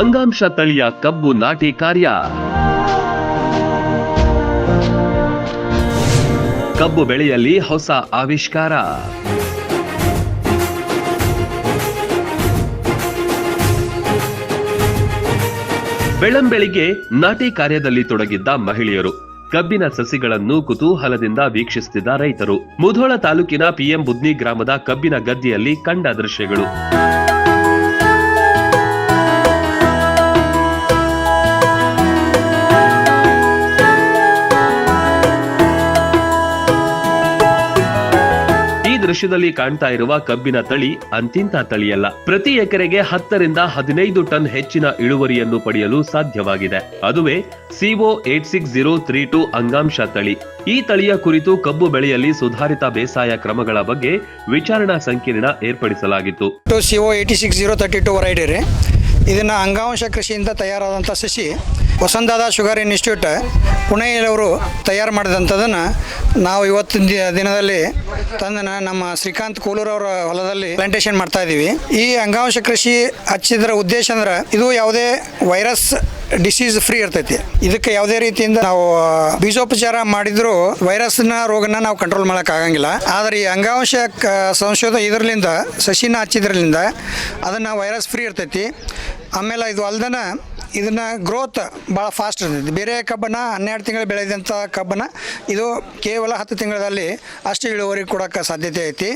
ಅಂಗಾಂಶ ತಳಿಯ ಕಬ್ಬು ನಾಟಿ ಕಾರ್ಯ. ಕಬ್ಬು ಬೆಳೆಯಲ್ಲಿ ಹೊಸ ಆವಿಷ್ಕಾರ. ಬೆಳಂಬೆಳಿಗ್ಗೆ ನಾಟಿ ಕಾರ್ಯದಲ್ಲಿ ತೊಡಗಿದ್ದ ಮಹಿಳೆಯರು, ಕಬ್ಬಿನ ಸಸಿಗಳನ್ನು ಕುತೂಹಲದಿಂದ ವೀಕ್ಷಿಸುತ್ತಿದ್ದ ರೈತರು. ಮುಧೋಳ ತಾಲೂಕಿನ ಪಿಎಂ ಬುದ್ನಿ ಗ್ರಾಮದ ಕಬ್ಬಿನ ಗದ್ದೆಯಲ್ಲಿ ಕಂಡ ದೃಶ್ಯಗಳು. ದೃಶ್ಯದಲ್ಲಿ ಕಾಣ್ತಾ ಇರುವ ಕಬ್ಬಿನ ತಳಿ ಅಂತಿಂತ ತಳಿಯಲ್ಲ. ಪ್ರತಿ ಎಕರೆಗೆ ಹತ್ತರಿಂದ ಹದಿನೈದು ಟನ್ ಹೆಚ್ಚಿನ ಇಳುವರಿಯನ್ನು ಪಡೆಯಲು ಸಾಧ್ಯವಾಗಿದೆ. ಅದುವೇ CO eight six zero three two ಅಂಗಾಂಶ ತಳಿ. ಈ ತಳಿಯ ಕುರಿತು ಕಬ್ಬು ಬೆಳೆಯಲ್ಲಿ ಸುಧಾರಿತ ಬೇಸಾಯ ಕ್ರಮಗಳ ಬಗ್ಗೆ ವಿಚಾರಣಾ ಸಂಕಿರಣ ಏರ್ಪಡಿಸಲಾಗಿತ್ತು. ಇದನ್ನು ಅಂಗಾಂಶ ಕೃಷಿಯಿಂದ ತಯಾರಾದಂಥ ಸಸಿ, ವಸಂತದ ಶುಗರ್ ಇನ್ಸ್ಟಿಟ್ಯೂಟ್ ಪುಣೆಯವರು ತಯಾರು ಮಾಡಿದಂಥದ್ದನ್ನು ನಾವು ಇವತ್ತಿನ ದಿನದಲ್ಲಿ ತಂದನ ನಮ್ಮ ಶ್ರೀಕಾಂತ್ ಅವರ ಹೊಲದಲ್ಲಿ ಪ್ಲಾಂಟೇಶನ್ ಮಾಡ್ತಾ ಇದ್ದೀವಿ. ಈ ಅಂಗಾಂಶ ಕೃಷಿ ಹಚ್ಚಿದ್ರ ಉದ್ದೇಶ ಅಂದ್ರೆ ಇದು ಯಾವುದೇ ವೈರಸ್ ಡಿಸೀಸ್ ಫ್ರೀ ಇರ್ತೈತಿ. ಇದಕ್ಕೆ ಯಾವುದೇ ರೀತಿಯಿಂದ ನಾವು ಬೀಜೋಪಚಾರ ಮಾಡಿದ್ರು ವೈರಸ್ನ ರೋಗನ ನಾವು ಕಂಟ್ರೋಲ್ ಮಾಡಕ್ ಆಗಂಗಿಲ್ಲ. ಆದ್ರೆ ಈ ಅಂಗಾಂಶ ಸಂಶೋಧನೆ ಸಂಶೋಧ ಇದರಲಿಂದ, ಸಸಿನ ಹಚ್ಚಿದ್ರಲಿಂದ ಅದನ್ನ ವೈರಸ್ ಫ್ರೀ ಇರ್ತೈತಿ. ಆಮೇಲೆ ಇದು ಅಲ್ದನ ಇದನ್ನ ಗ್ರೋತ್ ಭಾಳ ಫಾಸ್ಟ್ ಇರ್ತೈತಿ ಬೇರೆ ಕಬ್ಬನ್ನ ಹನ್ನೆರಡು ತಿಂಗಳು ಬೆಳೆದಂಥ ಕಬ್ಬನ್ನ ಇದು ಕೇವಲ ಹತ್ತು ತಿಂಗಳಲ್ಲಿ ಅಷ್ಟು ಇಳುವರಿ ಕೊಡೋಕ್ಕೆ ಸಾಧ್ಯತೆ ಐತಿ.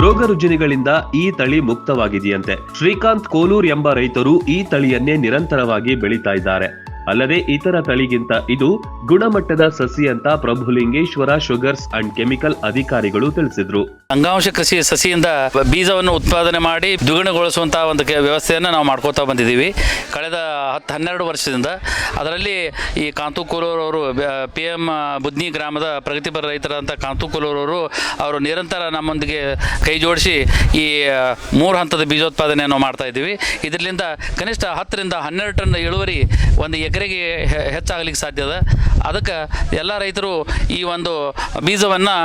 ರೋಗ ರುಜಿನಗಳಿಂದ ಈ ತಳಿ ಮುಕ್ತವಾಗಿದೆಯಂತೆ. ಶ್ರೀಕಾಂತ್ ಕೋಲೂರ್ ಎಂಬ ರೈತರು ಈ ತಳಿಯನ್ನೇ ನಿರಂತರವಾಗಿ ಬೆಳೀತಾ ಇದ್ದಾರೆ. ಅಲ್ಲದೆ ಇತರ ತಳಿಗಿಂತ ಇದು ಗುಣಮಟ್ಟದ ಸಸಿ ಅಂತ ಪ್ರಭುಲಿಂಗೇಶ್ವರ ಶುಗರ್ಸ್ ಅಂಡ್ ಕೆಮಿಕಲ್ ಅಧಿಕಾರಿಗಳು ತಿಳಿಸಿದ್ರು. ಅಂಗಾಂಶ ಕೃಷಿ ಸಸಿಯಿಂದ ಬೀಜವನ್ನು ಉತ್ಪಾದನೆ ಮಾಡಿ ದ್ವಿಗುಣಗೊಳಿಸುವಂತಹ ಒಂದು ವ್ಯವಸ್ಥೆಯನ್ನು ನಾವು ಮಾಡ್ಕೋತಾ ಬಂದಿದ್ದೀವಿ. ಕಳೆದ ಹತ್ತು ಹನ್ನೆರಡು ವರ್ಷದಿಂದ ಅದರಲ್ಲಿ ಈ ಕಾಂತು ಕೋಲೂರ್ ಅವರು ಪಿ ಎಂ ಬುದ್ನಿ ಗ್ರಾಮದ ಪ್ರಗತಿಪರ ರೈತರಂತ ಕಾಂತು ಕೋಲೂರ್ ಅವರು ನಿರಂತರ ನಮ್ಮೊಂದಿಗೆ ಕೈ ಜೋಡಿಸಿ ಈ ಮೂರು ಹಂತದ ಬೀಜೋತ್ಪಾದನೆಯನ್ನು ಮಾಡ್ತಾ ಇದ್ದೀವಿ. ಇದರಿಂದ ಕನಿಷ್ಠ ಹತ್ತರಿಂದ ಹನ್ನೆರಡು ಟನ್ ಇಳುವರಿ ಒಂದು ಎಕರೆಗೆ ಹೆಚ್ಚಾಗಲಿಕ್ಕೆ ಸಾಧ್ಯ ಅದ. ಅದಕ್ಕೆ ಎಲ್ಲ ರೈತರು ಈ ಒಂದು ಬೀಜವನ್ನು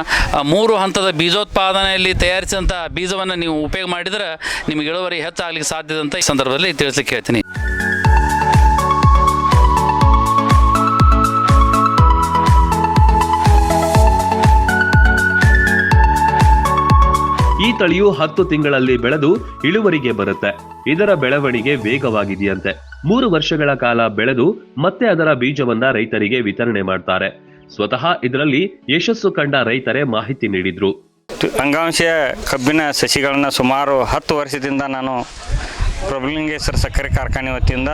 ಮೂರು ಹಂತದ ಬೀಜೋತ್ಪಾದನೆಯಲ್ಲಿ ತಯಾರಿಸಿದಂಥ ಬೀಜವನ್ನು ನೀವು ಉಪಯೋಗ ಮಾಡಿದರೆ ನಿಮಗೆ ಇಳುವರಿ ಹೆಚ್ಚಾಗಲಿಕ್ಕೆ ಸಾಧ್ಯದಂತ ಈ ಸಂದರ್ಭದಲ್ಲಿ ತಿಳಿಸಲಿಕ್ಕೆ ಹೇಳ್ತೀನಿ. ತಳಿಯು ಹತ್ತು ತಿಂಗಳಲ್ಲಿ ಬೆಳೆದು ಇಳುವರಿಗೆ ಬರುತ್ತೆ. ಇದರ ಬೆಳವಣಿಗೆ ವೇಗವಾಗಿದೆಯಂತೆ. ಮೂರು ವರ್ಷಗಳ ಕಾಲ ಬೆಳೆದು ಮತ್ತೆ ಅದರ ಬೀಜವನ್ನ ರೈತರಿಗೆ ವಿತರಣೆ ಮಾಡ್ತಾರೆ. ಸ್ವತಃ ಇದರಲ್ಲಿ ಯಶಸ್ಸು ಕಂಡ ರೈತರೇ ಮಾಹಿತಿ ನೀಡಿದ್ರು. ಅಂಗಾಂಶ ಕಬ್ಬಿನ ಸಸಿಗಳನ್ನ ಸುಮಾರು ಹತ್ತು ವರ್ಷದಿಂದ ನಾನು ಪ್ರಭುಲಿಂಗೇಶ್ವರ ಸಕ್ಕರೆ ಕಾರ್ಖಾನೆ ವತಿಯಿಂದ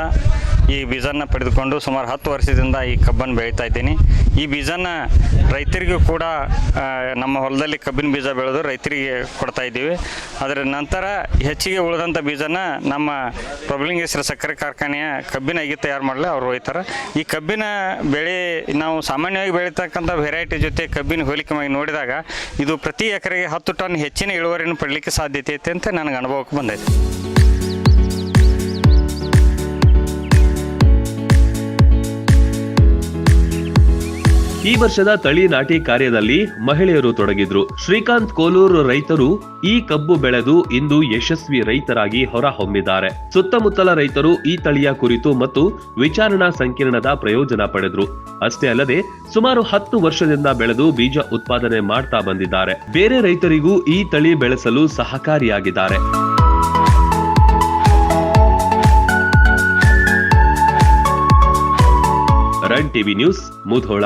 ಈ ಬೀಜನ ಪಡೆದುಕೊಂಡು ಸುಮಾರು ಹತ್ತು ವರ್ಷದಿಂದ ಈ ಕಬ್ಬನ್ನು ಬೆಳೀತಾ ಇದ್ದೀನಿ. ಈ ಬೀಜನ ರೈತರಿಗೂ ಕೂಡ ನಮ್ಮ ಹೊಲದಲ್ಲಿ ಕಬ್ಬಿನ ಬೀಜ ಬೆಳೆದು ರೈತರಿಗೆ ಕೊಡ್ತಾ ಇದ್ದೀವಿ. ಅದರ ನಂತರ ಹೆಚ್ಚಿಗೆ ಉಳಿದಂಥ ಬೀಜನ ನಮ್ಮ ಪ್ರಭುಲಿಂಗೇಶ್ವರ ಸಕ್ಕರೆ ಕಾರ್ಖಾನೆಯ ಕಬ್ಬಿನ ಅಗಿ ತಯಾರು ಮಾಡಲು? ಅವರು ಒಯ್ತಾರೆ. ಈ ಕಬ್ಬಿನ ಬೆಳೆ, ನಾವು ಸಾಮಾನ್ಯವಾಗಿ ಬೆಳೀತಕ್ಕಂಥ ವೆರೈಟಿ ಜೊತೆ ಕಬ್ಬಿನ ಹೋಲಿಕೆ ಮಾಡಿ ನೋಡಿದಾಗ ಇದು ಪ್ರತಿ ಎಕರೆಗೆ ಹತ್ತು ಟನ್ ಹೆಚ್ಚಿನ ಇಳುವರಿಯನ್ನು ಪಡಲಿಕ್ಕೆ ಸಾಧ್ಯತೆ ಐತೆ ಅಂತ ನನಗೆ ಅನುಭವಕ್ಕೆ ಬಂದೈತೆ. ಈ ವರ್ಷದ ತಳಿ ನಾಟಿ ಕಾರ್ಯದಲ್ಲಿ ಮಹಿಳೆಯರು ತೊಡಗಿದ್ರು. ಶ್ರೀಕಾಂತ್ ಕೋಲೂರು ರೈತರು ಈ ಕಬ್ಬು ಬೆಳೆದು ಇಂದು ಯಶಸ್ವಿ ರೈತರಾಗಿ ಹೊರಹೊಮ್ಮಿದ್ದಾರೆ. ಸುತ್ತಮುತ್ತಲ ರೈತರು ಈ ತಳಿಯ ಕುರಿತು ಮತ್ತು ವಿಚಾರಣಾ ಸಂಕಿರಣದ ಪ್ರಯೋಜನ ಪಡೆದ್ರು. ಅಷ್ಟೇ ಅಲ್ಲದೆ ಸುಮಾರು ಹತ್ತು ವರ್ಷದಿಂದ ಬೆಳೆದು ಬೀಜ ಉತ್ಪಾದನೆ ಮಾಡ್ತಾ ಬಂದಿದ್ದಾರೆ. ಬೇರೆ ರೈತರಿಗೂ ಈ ತಳಿ ಬೆಳೆಸಲು ಸಹಕಾರಿಯಾಗಿದ್ದಾರೆ. Run TV News Mudhol.